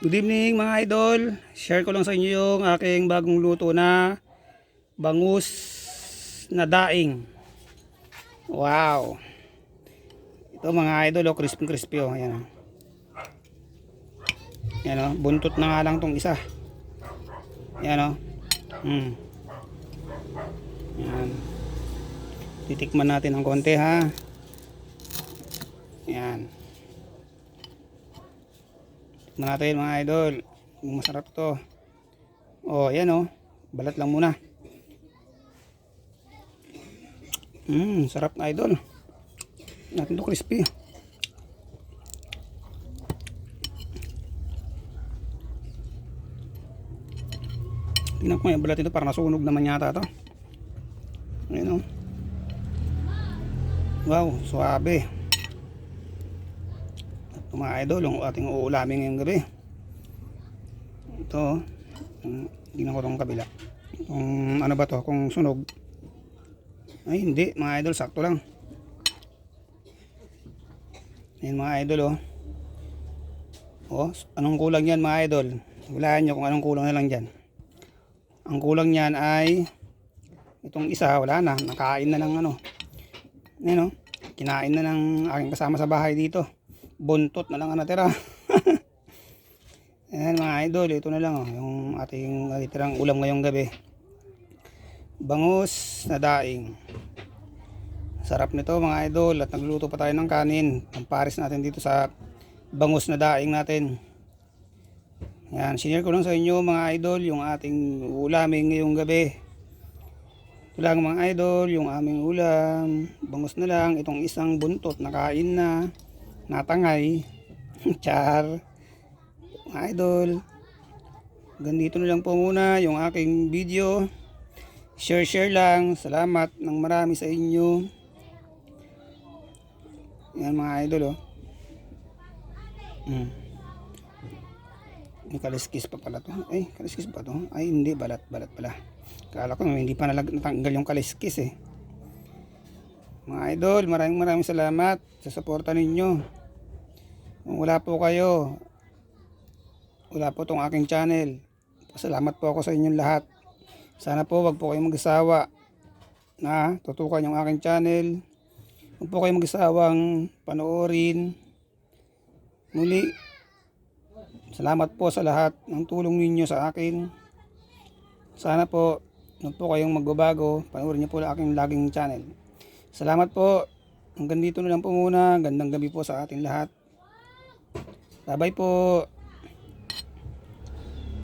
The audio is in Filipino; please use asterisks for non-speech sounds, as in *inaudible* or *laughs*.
Good evening mga idol. Share ko lang sa inyo yung aking bagong luto na bangus na daing. Wow. Ito mga idol, oh, crispy crispy oh. Ayan. oh. Ayan oh, buntot na nga lang tong isa. Ayan oh. Hmm. Ayan. Titikman natin ng konti ha. Ayan. Tikman natin mga idol. Masarap to. Oh, ayan oh. Balat lang muna. Mmm, sarap na idol. Natin to crispy. Tingnan ko yung balat ito para nasunog naman yata to. Ayan oh. Wow, suabe. Mga idol, yung ating uulamin ngayong gabi. Ito, tingnan ko itong kabila. Kung ano ba to, kung sunog. Ay hindi, mga idol, sakto lang. Ayan mga idol oh. Oh, anong kulang yan mga idol? Hulaan nyo kung anong kulang na lang dyan. Ang kulang niyan ay itong isa, wala na, nakain na ng ano. Ayan oh, kinain na ng aking kasama sa bahay dito. Buntot na lang ang natira. *laughs* Ayan mga idol, ito na lang oh, yung ating natitirang ulam ngayong gabi. Bangus na daing. Sarap nito mga idol at nagluto pa tayo ng kanin. Ang pares natin dito sa bangus na daing natin. Yan, sinare ko lang sa inyo mga idol yung ating ulamin ngayong gabi. Ito lang mga idol, yung aming ulam. Bangus na lang, itong isang buntot nakain na, natangay. *laughs* Char. Mga idol. Ganito na lang po muna yung aking video. Share share lang. Salamat ng marami sa inyo. Yan mga idol oh. Mm. May kaliskis pa pala to. Ay, kaliskis pa to. Ay, hindi. Balat, balat pala. Kala ko hindi pa nalag natanggal yung kaliskis eh. Mga idol, maraming maraming salamat sa suporta ninyo. Kung wala po kayo, wala po tong aking channel. Pasalamat po ako sa inyong lahat. Sana po wag po kayong mag-asawa na tutukan yung aking channel. Huwag po kayong mag-asawang panoorin. Muli, salamat po sa lahat ng tulong ninyo sa akin. Sana po, huwag po kayong magbabago. Panoorin niyo po ang aking laging channel. Salamat po. Hanggang dito na lang po muna. Gandang gabi po sa ating lahat. Bye-bye po.